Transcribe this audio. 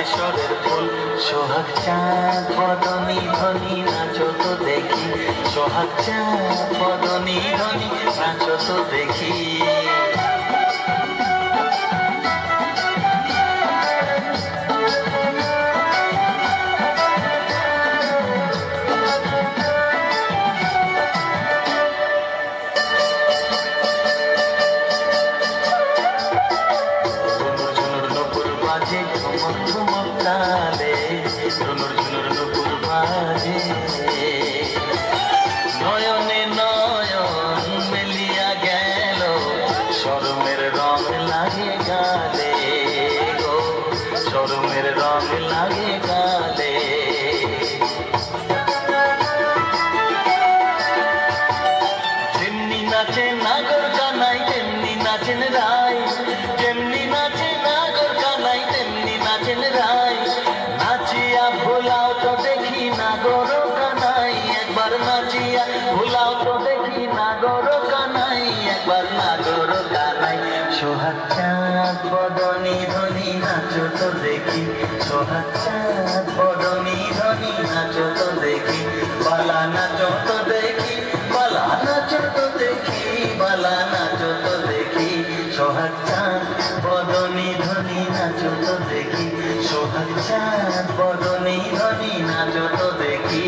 কেশরের ফুল। সোহাগ চাঁদ পদনি ধনি, নাচো তো দেখি। সোহাগ চাঁদ পদনি ধনি, নাচো তো দেখি। ঝুনুর ঝুনুর নুপুর বাজে নাচে নাগর কানাই, তেমনি নাচেন রায়। যেমনি নাচে নাগর কানাই, তেমনি নাচেন রায়। নাচিয়া ভোলাও তো দেখি নাগর কানাই, একবার নাচিয়া ভোলাও তো দেখি নাগর কানাই, একবার নাগর কানাই। সোহাগ চাঁদ, বদনি ধনি নাচো তো দেখি। সোহাগ চাঁদ, বদনি ধনি নাচো সোহাগ চাঁদ বদনি ধনি নাচো তো দেখি। সোহাগ চাঁদ বদনি ধনি নাচো তো দেখি।